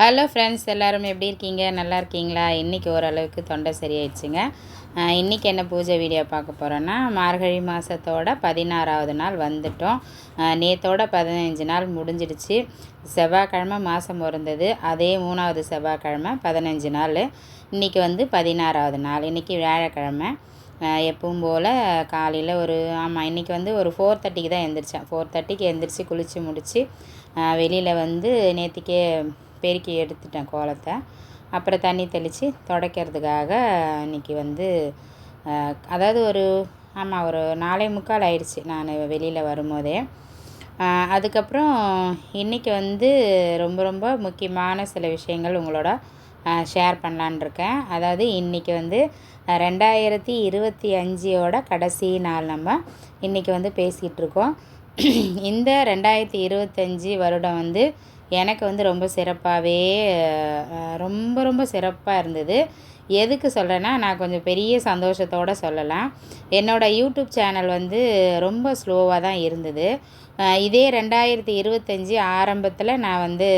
Hello friends எல்லோரும் எப்படி இருக்கீங்க? நல்லா இருக்கீங்களா? இன்றைக்கி ஓரளவுக்கு தொண்டை சரியாயிடுச்சுங்க. இன்றைக்கி என்ன பூஜை வீடியோ பார்க்க போகிறோன்னா மார்கழி மாதத்தோட பதினாறாவது நாள் வந்துட்டோம். நேத்தோட பதினஞ்சு நாள் முடிஞ்சிடுச்சு. செவ்வாய்க்கிழமை மாதம் பிறந்தது. அதே மூணாவது செவ்வாய்க்கிழமை பதினஞ்சு நாள். இன்றைக்கி வந்து பதினாறாவது நாள். இன்றைக்கி வியாழக்கிழமை. எப்பவும் போல் காலையில் ஒரு ஆமாம் இன்றைக்கி வந்து ஒரு ஃபோர் தேர்ட்டிக்கு தான் எழுந்திரிச்சேன் ஃபோர் தேர்ட்டிக்கு எழுந்திரிச்சு குளித்து முடித்து வெளியில் வந்து நேற்றுக்கே பெருக்கி எடுத்துட்டேன் கோலத்தை. அப்புறம் தண்ணி தெளித்து துடைக்கிறதுக்காக இன்றைக்கி வந்து அதாவது ஒரு ஆமாம் ஒரு நாலே முக்கால் ஆயிடுச்சு நான் வெளியில் வரும்போதே. அதுக்கப்புறம் இன்றைக்கி வந்து ரொம்ப ரொம்ப முக்கியமான சில விஷயங்கள் உங்களோட ஷேர் பண்ணலான் இருக்கேன். அதாவது இன்றைக்கி வந்து ரெண்டாயிரத்தி இருபத்தி அஞ்சோட கடைசி நாள் நம்ம இன்றைக்கி வந்து பேசிகிட்ருக்கோம் இந்த ரெண்டாயிரத்தி இருபத்தஞ்சி வருடம் வந்து எனக்கு வந்து ரொம்ப சிறப்பாகவே ரொம்ப ரொம்ப சிறப்பாக இருந்தது. எதுக்கு சொல்கிறேன்னா நான் கொஞ்சம் பெரிய சந்தோஷத்தோடு சொல்லலாம். என்னோடய யூடியூப் சேனல் வந்து ரொம்ப ஸ்லோவாக தான் இருந்தது. இதே ரெண்டாயிரத்தி இருபத்தஞ்சி ஆரம்பத்தில் நான் வந்து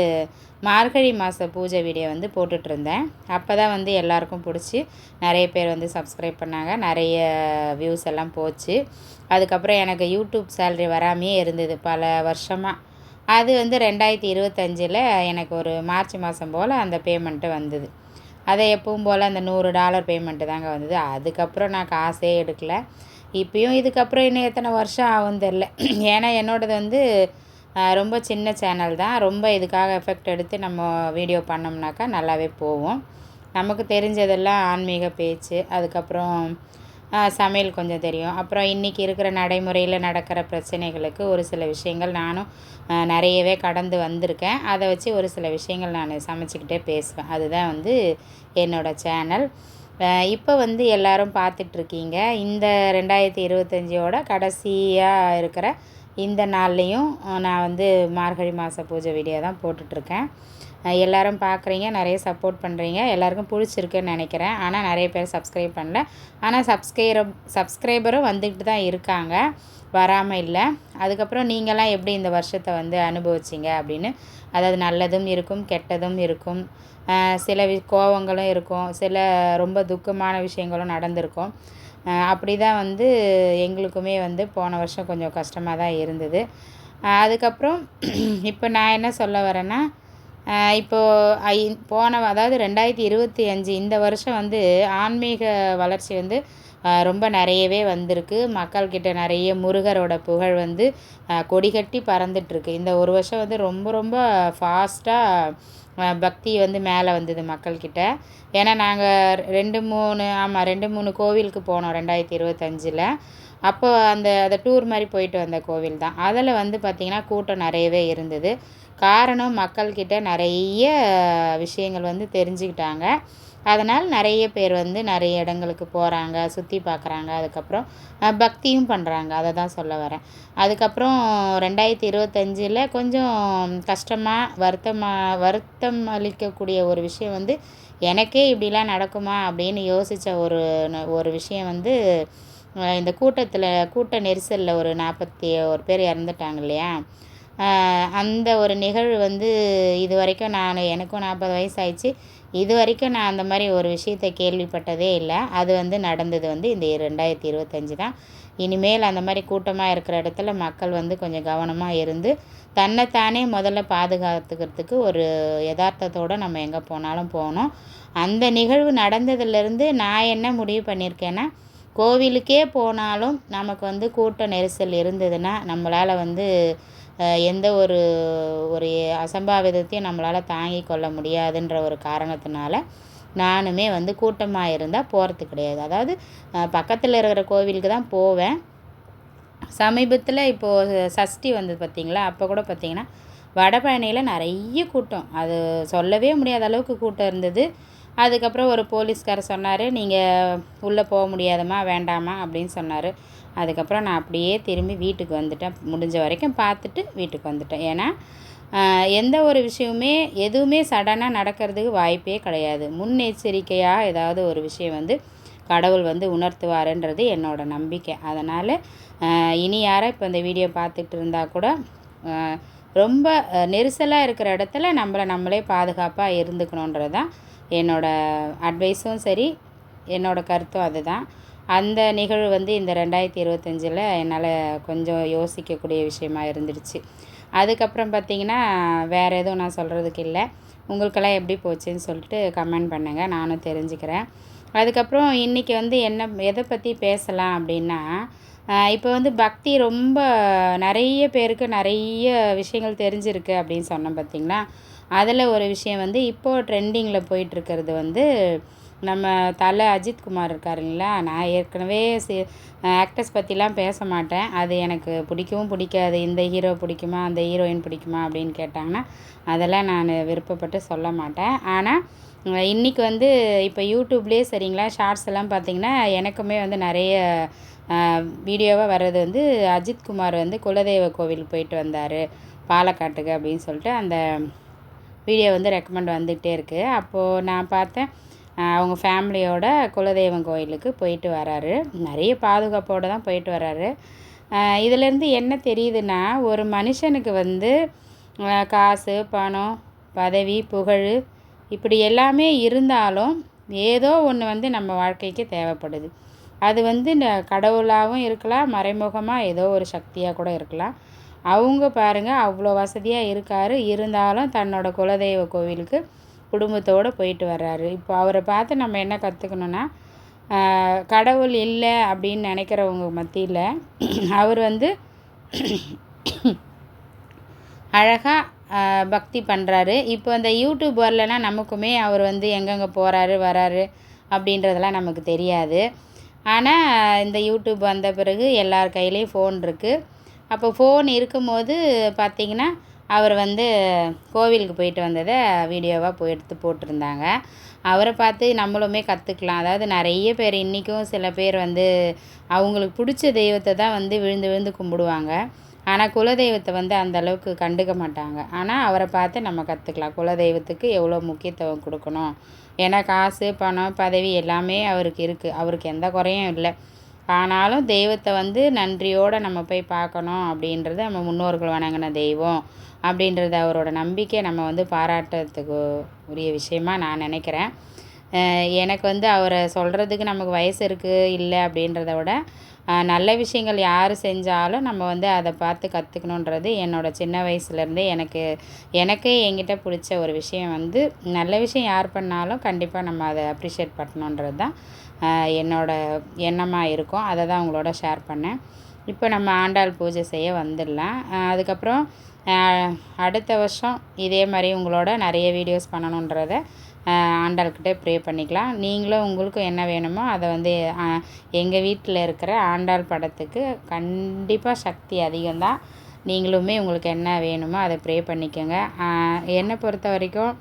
மார்கழி மாத பூஜை வீடியோ வந்து போட்டுட்ருந்தேன். அப்போ தான் வந்து எல்லாருக்கும் பிடிச்சி நிறைய பேர் வந்து சப்ஸ்கிரைப் பண்ணாங்க. நிறைய வியூஸ் எல்லாம் போச்சு. அதுக்கப்புறம் எனக்கு யூடியூப் சேல்ரி வராமையே இருந்தது பல வருஷமாக அது வந்து ரெண்டாயிரத்தி இருபத்தஞ்சில் எனக்கு ஒரு மார்ச் மாதம் போல் அந்த பேமெண்ட்டு வந்தது. அதை எப்பவும் போல் அந்த நூறு டாலர் பேமெண்ட்டு தாங்க வந்தது. அதுக்கப்புறம் நான் காசே எடுக்கலை. இப்போயும் இதுக்கப்புறம் இன்னும் எத்தனை வருஷம் ஆகும் தெரில ஏன்னா என்னோடது வந்து ரொம்ப சின்ன சேனல் தான். ரொம்ப இதுக்காக எஃபெக்ட் எடுத்து நம்ம வீடியோ பண்ணோம்னாக்கா நல்லாவே போவோம் நமக்கு தெரிஞ்சதெல்லாம் ஆன்மீக பேச்சு. அதுக்கப்புறம் சமையல் கொஞ்சம் தெரியும். அப்புறம் இன்றைக்கி இருக்கிற நடைமுறையில் நடக்கிற பிரச்சனைகளுக்கு ஒரு சில விஷயங்கள் நானும் நிறையவே கடந்து வந்திருக்கேன். அதை வச்சு ஒரு சில விஷயங்கள் நான் சமைச்சிக்கிட்டே பேசுவேன். அதுதான் வந்து என்னோடய சேனல். இப்போ வந்து எல்லோரும் பார்த்துட்ருக்கீங்க. இந்த ரெண்டாயிரத்தி இருபத்தஞ்சியோட கடைசியாக இருக்கிற இந்த நாள்லேயும் நான் வந்து மார்கழி மாத பூஜை வீடியோ தான் போட்டுட்ருக்கேன். எல்லோரும் பார்க்குறீங்க நிறைய சப்போர்ட் பண்ணுறீங்க எல்லாருக்கும் பிடிச்சிருக்குன்னு நினைக்கிறேன். ஆனால் நிறைய பேர் சப்ஸ்கிரைப் பண்ணல. ஆனால் சப்ஸ்கிரைப் சப்ஸ்கிரைபரும் வந்துக்கிட்டு தான் இருக்காங்க. வராமல் இல்லை. அதுக்கப்புறம் நீங்களாம் எப்படி இந்த வருஷத்தை வந்து அனுபவிச்சிங்க அப்படின்னு? அதாவது நல்லதும் இருக்கும் கெட்டதும் இருக்கும். சில வி கோவங்களும் இருக்கும். சில ரொம்ப துக்கமான விஷயங்களும் நடந்திருக்கும். அப்படி தான் வந்து எங்களுக்குமே வந்து போன வருஷம் கொஞ்சம் கஷ்டமாக தான் இருந்தது. அதுக்கப்புறம் இப்போ நான் என்ன சொல்ல வரேன்னா இப்போது ஐ போன அதாவது ரெண்டாயிரத்தி இருபத்தி அஞ்சு இந்த வருஷம் வந்து ஆன்மீக வளர்ச்சி வந்து ரொம்ப நிறையவே வந்திருக்கு. மக்கள்கிட்ட நிறைய முருகரோட புகழ் வந்து கொடிகட்டி பறந்துட்டுருக்கு. இந்த ஒரு வருஷம் வந்து ரொம்ப ரொம்ப ஃபாஸ்ட்டாக பக்தி வந்து மேலே வந்தது மக்கள்கிட்ட. ஏன்னா நாங்கள் ரெண்டு மூணு ஆமாம் ரெண்டு மூணு கோவிலுக்கு போனோம் ரெண்டாயிரத்தி இருபத்தஞ்சில் அப்போ அந்த அந்த டூர் மாதிரி போயிட்டு வந்த கோவில் தான். அதில் வந்து பார்த்திங்கன்னா கூட்டம் நிறையவே இருந்தது. காரணம் மக்கள்கிட்ட நிறைய விஷயங்கள் வந்து தெரிஞ்சுக்கிட்டாங்க. அதனால் நிறைய பேர் வந்து நிறைய இடங்களுக்கு போகிறாங்க சுற்றி பார்க்குறாங்க. அதுக்கப்புறம் பக்தியும் பண்ணுறாங்க அதை தான் சொல்ல வரேன். அதுக்கப்புறம் ரெண்டாயிரத்தி இருபத்தஞ்சில் கொஞ்சம் கஷ்டமாக வருத்தமாக வருத்தம் அளிக்கக்கூடிய ஒரு விஷயம் வந்து எனக்கே இப்படிலாம் நடக்குமா அப்படின்னு யோசித்த ஒரு ஒரு விஷயம் வந்து இந்த கூட்டத்தில் கூட்ட நெரிசலில் ஒரு நாற்பத்தி ஒரு பேர் இறந்துட்டாங்க இல்லையா? அந்த ஒரு நிகழ்வு வந்து இது வரைக்கும் நான் எனக்கும் நாற்பது வயசு ஆயிடுச்சு இது வரைக்கும் நான் அந்த மாதிரி ஒரு விஷயத்தை கேள்விப்பட்டதே இல்லை. அது வந்து நடந்தது வந்து இந்த ரெண்டாயிரத்தி இருபத்தஞ்சி தான். இனிமேல் அந்த மாதிரி கூட்டமாக இருக்கிற இடத்துல மக்கள் வந்து கொஞ்சம் கவனமாக இருந்து தன்னைத்தானே முதல்ல பாதுகாத்துக்கிறதுக்கு ஒரு யதார்த்தத்தோடு நம்ம எங்கே போனாலும் போகணும். அந்த நிகழ்வு நடந்ததுலேருந்து நான் என்ன முடிவு பண்ணியிருக்கேன்னா கோவிலுக்கே போனாலும் நமக்கு வந்து கூட்ட நெரிசல் இருந்ததுன்னா நம்மளால் வந்து எந்த ஒரு ஒரு அசம்பாவிதத்தையும் நம்மளால் தாங்கி கொள்ள முடியாதுன்ற ஒரு காரணத்தினால நானுமே வந்து கூட்டமாக இருந்தால் போகிறது கிடையாது. அதாவது பக்கத்தில் இருக்கிற கோவிலுக்கு தான் போவேன். சமீபத்தில் இப்போது சஷ்டி வந்தது பார்த்திங்களா அப்போ கூட பார்த்திங்கன்னா வடபழனியில் நிறைய கூட்டம். அது சொல்லவே முடியாத அளவுக்கு கூட்டம் இருந்தது. அதுக்கப்புறம் ஒரு போலீஸ்காரர் சொன்னார் நீங்கள் உள்ளே போக முடியாதம்மா வேண்டாமா அப்படின்னு சொன்னார். அதுக்கப்புறம் நான் அப்படியே திரும்பி வீட்டுக்கு வந்துட்டேன். முடிஞ்ச வரைக்கும் பார்த்துட்டு வீட்டுக்கு வந்துட்டேன். ஏன்னா எந்த ஒரு விஷயமுமே எதுவுமே சடனாக நடக்கிறதுக்கு வாய்ப்பே கிடையாது. முன்னெச்சரிக்கையாக ஏதாவது ஒரு விஷயம் வந்து கடவுள் வந்து உணர்த்துவாருன்றது என்னோடய நம்பிக்கை. அதனால் இனி யாரை இப்போ இந்த வீடியோ பார்த்துட்டு இருந்தால் கூட ரொம்ப நெரிசலாக இருக்கிற இடத்துல நம்மளை நம்மளே பாதுகாப்பாக இருந்துக்கணுன்றது தான் என்னோடய அட்வைஸும் சரி என்னோடய கருத்தும் அதுதான். அந்த நிகழ்வு வந்து இந்த ரெண்டாயிரத்தி இருபத்தஞ்சில் என்னால் கொஞ்சம் யோசிக்கக்கூடிய விஷயமா இருந்துடுச்சு. அதுக்கப்புறம் பார்த்திங்கன்னா வேறு எதுவும் நான் சொல்கிறதுக்கு இல்லை. உங்களுக்கெல்லாம் எப்படி போச்சுன்னு சொல்லிட்டு கமெண்ட் பண்ணுங்கள் நானும் தெரிஞ்சுக்கிறேன். அதுக்கப்புறம் இன்றைக்கி வந்து என்ன எதை பற்றி பேசலாம் அப்படின்னா இப்போ வந்து பக்தி ரொம்ப நிறைய பேருக்கு நிறைய விஷயங்கள் தெரிஞ்சிருக்கு அப்படின்னு சொன்னோம் பார்த்திங்களா அதில் ஒரு விஷயம் வந்து இப்போது ட்ரெண்டிங்கில் போயிட்டுருக்கிறது வந்து நம்ம தலை அஜித் குமார் இருக்காருங்களா நான் ஏற்கனவே சி ஆக்டர்ஸ் பற்றிலாம் பேச மாட்டேன். அது எனக்கு பிடிக்கவும் பிடிக்காது. இந்த ஹீரோ பிடிக்குமா? அந்த ஹீரோயின் பிடிக்குமா? அப்படின்னு கேட்டாங்கன்னா அதெல்லாம் நான் விருப்பப்பட்டு சொல்ல மாட்டேன். ஆனால் இன்றைக்கி வந்து இப்போ யூடியூப்லேயே சரிங்களா ஷார்ட்ஸ் எல்லாம் பார்த்திங்கன்னா எனக்குமே வந்து நிறைய வீடியோவாக வர்றது வந்து அஜித் குமார் வந்து குலதெய்வ கோவில் போயிட்டு வந்தார். பாலக்காட்டுக்கு அப்படின்னு சொல்லிட்டு அந்த வீடியோ வந்து ரெக்கமெண்ட் வந்துகிட்டே இருக்குது அப்போது நான் பார்த்தேன் அவங்க ஃபேமிலியோட குலதெய்வம் கோயிலுக்கு போயிட்டு வராரு. நிறைய பாதுகாப்போடு தான் போயிட்டு வராரு. இதிலேருந்து என்ன தெரியுதுன்னா ஒரு மனுஷனுக்கு வந்து காசு பணம் பதவி புகழ் இப்படி எல்லாமே இருந்தாலும் ஏதோ ஒன்று வந்து நம்ம வாழ்க்கைக்கு தேவைப்படுது. அது வந்து கடவுளாகவும் இருக்கலாம் மறைமுகமாக ஏதோ ஒரு சக்தியாக கூட இருக்கலாம். அவங்க பாருங்கள் அவ்வளோ வசதியாக இருக்கார். இருந்தாலும் தன்னோட குலதெய்வ கோவிலுக்கு குடும்பத்தோடு போயிட்டு வர்றாரு. இப்போ அவரை பார்த்து நம்ம என்ன கற்றுக்கணுன்னா கடவுள் இல்லை அப்படின்னு நினைக்கிறவங்க மத்தியில் அவர் வந்து அழகாக பக்தி பண்ணுறாரு இப்போ அந்த யூடியூப் வரலன்னா நமக்குமே அவர் வந்து எங்கெங்கே போகிறாரு வராரு அப்படின்றதெல்லாம் நமக்கு தெரியாது. ஆனால் இந்த யூடியூப் வந்த பிறகு எல்லார் கையிலையும் ஃபோன் இருக்குது அப்போ ஃபோன் இருக்கும்போது பார்த்திங்கன்னா அவர் வந்து கோவிலுக்கு போயிட்டு வந்ததை வீடியோவாக போய் எடுத்து போட்டிருந்தாங்க. அவரை பார்த்து நம்மளுமே கற்றுக்கலாம் அதாவது நிறைய பேர் இன்றைக்கும் சில பேர் வந்து அவங்களுக்கு பிடிச்ச தெய்வத்தை தான் வந்து விழுந்து விழுந்து கும்பிடுவாங்க. ஆனால் குலதெய்வத்தை வந்து அந்த அளவுக்கு கண்டுக்க மாட்டாங்க. ஆனால் அவரை பார்த்து நம்ம கற்றுக்கலாம் குலதெய்வத்துக்கு எவ்வளோ முக்கியத்துவம் கொடுக்கணும். ஏன்னா காசு பணம் பதவி எல்லாமே அவருக்கு இருக்குது அவருக்கு எந்த குறையும் இல்லை. ஆனாலும் தெய்வத்தை வந்து நன்றியோடு நம்ம போய் பார்க்கணும் அப்படின்றது நம்ம முன்னோர்கள் வணங்கின தெய்வம் அப்படின்றது அவரோட நம்பிக்கை நம்ம வந்து பாராட்டுறதுக்கு உரிய விஷயமா நான் நினைக்கிறேன். எனக்கு வந்து அவரை சொல்கிறதுக்கு நமக்கு வயசு இருக்குது இல்லை அப்படின்றத விட நல்ல விஷயங்கள் யார் செஞ்சாலும் நம்ம வந்து அதை பார்த்து கற்றுக்கணுன்றது என்னோடய சின்ன வயசுலேருந்தே எனக்கு எனக்கு என்கிட்ட பிடிச்ச ஒரு விஷயம் வந்து நல்ல விஷயம் யார் பண்ணாலும் கண்டிப்பாக நம்ம அதை அப்ரிஷியேட் பண்ணணுன்றது தான் என்னோடய எண்ணமாக இருக்கும் அதை தான் உங்களோட ஷேர் பண்ணேன். இப்போ நம்ம ஆண்டாள் பூஜை செய்ய வந்துடலாம். அதுக்கப்புறம் அடுத்த வருஷம் இதே மாதிரி உங்களோட நிறைய வீடியோஸ் பண்ணணுன்றத ஆண்டாள்கிட்ட ப்ரே பண்ணிக்கலாம். நீங்களும் உங்களுக்கும் என்ன வேணுமோ அதை வந்து எங்கள் வீட்டில் இருக்கிற ஆண்டாள் படத்துக்கு கண்டிப்பாக சக்தி அதிகம்தான். நீங்களுமே உங்களுக்கு என்ன வேணுமோ அதை ப்ரே பண்ணிக்கோங்க. என்னை பொறுத்த வரைக்கும்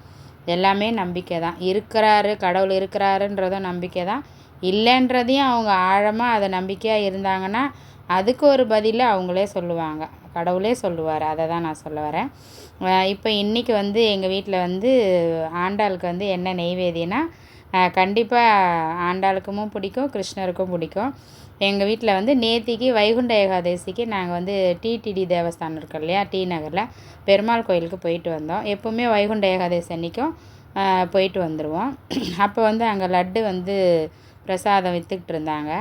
எல்லாமே நம்பிக்கை தான் இருக்கிறாரு கடவுள் இருக்கிறாருன்றதும் நம்பிக்கை தான் இல்லைன்றதையும் அவங்க ஆழமாக அதை நம்பிக்கையாக இருந்தாங்கன்னா அதுக்கு ஒரு பதிலை அவங்களே சொல்லுவாங்க. கடவுளே சொல்லுவார். அதை தான் நான் சொல்ல வரேன். இப்போ இன்றைக்கி வந்து எங்கள் வீட்டில் வந்து ஆண்டாளுக்கு வந்து என்ன நெய்வேதியனா கண்டிப்பாக ஆண்டாளுக்கும் பிடிக்கும் கிருஷ்ணருக்கும் பிடிக்கும். எங்கள் வீட்டில் வந்து நேத்திக்கு வைகுண்ட ஏகாதசிக்கு நாங்கள் வந்து டிடிடி தேவஸ்தானம் இருக்கு இல்லையா டி நகரில் பெருமாள் கோயிலுக்கு போயிட்டு வந்தோம். எப்போவுமே வைகுண்ட ஏகாதசி அன்றைக்கும் போயிட்டு வந்துடுவோம் அப்போ வந்து அங்கே லட்டு வந்து பிரசாதம் விற்றுக்கிட்டு இருந்தாங்க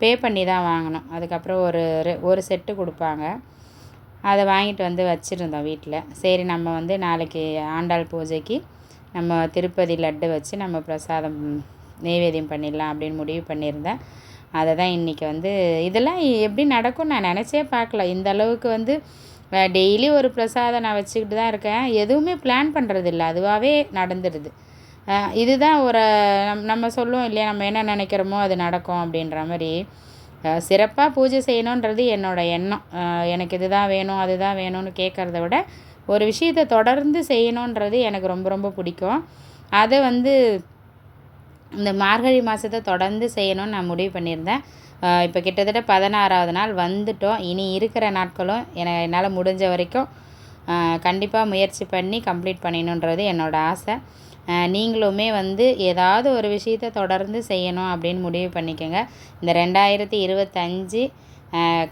பே பண்ணி தான் வாங்கினோம். அதுக்கப்புறம் ஒரு ஒரு செட்டு கொடுப்பாங்க. அதை வாங்கிட்டு வந்து வச்சுருந்தோம் வீட்டில். சரி நம்ம வந்து நாளைக்கு ஆண்டாள் பூஜைக்கு நம்ம திருப்பதி லட்டு வச்சு நம்ம பிரசாதம் நெய்வேதியம் பண்ணிடலாம் அப்படின்னு முடிவு பண்ணியிருந்தேன். அதை தான் இன்றைக்கி வந்து இதெல்லாம் எப்படி நடக்கும் நான் நினச்சே பார்க்கல. இந்த அளவுக்கு வந்து டெய்லி ஒரு பிரசாதம் நான் வச்சுக்கிட்டு தான் இருக்கேன். எதுவுமே பிளான் பண்ணுறதில்ல அதுவாகவே நடந்துடுது. இதுதான் ஒரு நம் நம்ம சொல்லுவோம் இல்லையா நம்ம என்ன நினைக்கிறோமோ அது நடக்கும் அப்படின்ற மாதிரி. சிறப்பாக பூஜை செய்யணுன்றது என்னோடய எண்ணம். எனக்கு இது தான் வேணும் அது தான் வேணும்னு கேட்குறத விட ஒரு விஷயத்தை தொடர்ந்து செய்யணுன்றது எனக்கு ரொம்ப ரொம்ப பிடிக்கும். அதை வந்து இந்த மார்கழி மாதத்தை தொடர்ந்து செய்யணும்னு நான் முடிவு பண்ணியிருந்தேன். இப்போ கிட்டத்தட்ட பதினாறாவது நாள் வந்துட்டோம். இனி இருக்கிற நாட்களும் என என்னால் முடிஞ்ச வரைக்கும் கண்டிப்பாக முயற்சி பண்ணி கம்ப்ளீட் பண்ணிடணுன்றது என்னோடய ஆசை. நீங்களுமே வந்து ஏதாவது ஒரு விஷயத்த தொடர்ந்து செய்யணும் அப்படின்னு முடிவு பண்ணிக்கோங்க. இந்த ரெண்டாயிரத்தி இருபத்தஞ்சி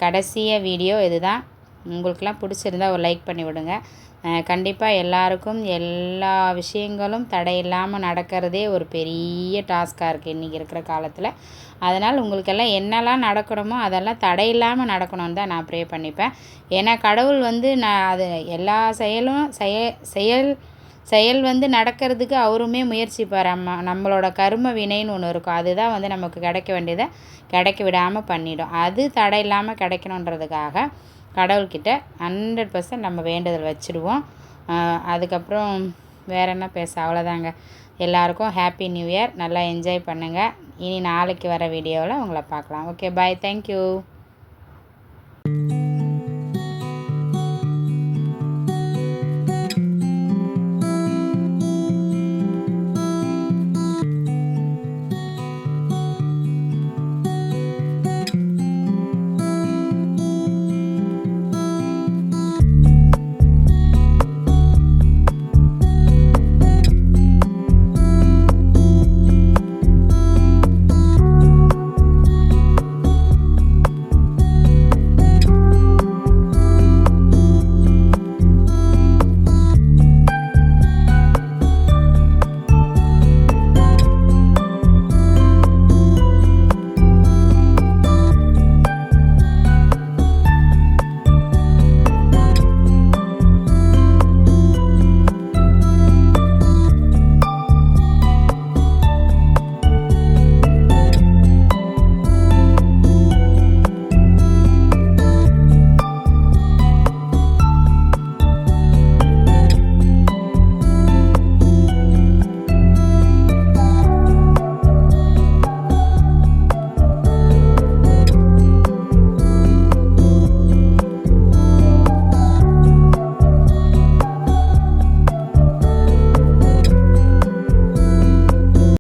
கடைசிய வீடியோ இதுதான். உங்களுக்கெல்லாம் பிடிச்சிருந்தா ஒரு லைக் பண்ணி விடுங்க. கண்டிப்பாக எல்லாருக்கும் எல்லா விஷயங்களும் தடையில்லாமல் நடக்கிறதே ஒரு பெரிய டாஸ்க்காக இருக்குது இன்றைக்கி இருக்கிற காலத்தில். அதனால் உங்களுக்கெல்லாம் என்னெல்லாம் நடக்கணுமோ அதெல்லாம் தடையில்லாமல் நடக்கணும்னு தான் நான் ப்ரே பண்ணிப்பேன். ஏன்னா கடவுள் வந்து நான் அது எல்லா செயலும் செய செயல் செயல் வந்து நடக்கிறதுக்கு அவருமே முயற்சிப்பார். அம்மா நம்மளோட கரும வினைன்னு ஒன்று இருக்கும். அதுதான் வந்து நமக்கு கிடைக்க வேண்டியதை கிடைக்க விடாமல் பண்ணிடும். அது தடை இல்லாமல் கிடைக்கணுன்றதுக்காக கடவுள்கிட்ட ஹண்ட்ரட் பர்சன்ட் நம்ம வேண்டுதல் வச்சுடுவோம். அதுக்கப்புறம் வேறு என்ன பேச அவ்வளோதாங்க எல்லாருக்கும் ஹாப்பி நியூ இயர் நல்லா என்ஜாய் பண்ணுங்கள் இனி நாளைக்கு வர வீடியோவில் உங்களை பார்க்கலாம். Okay bye thank you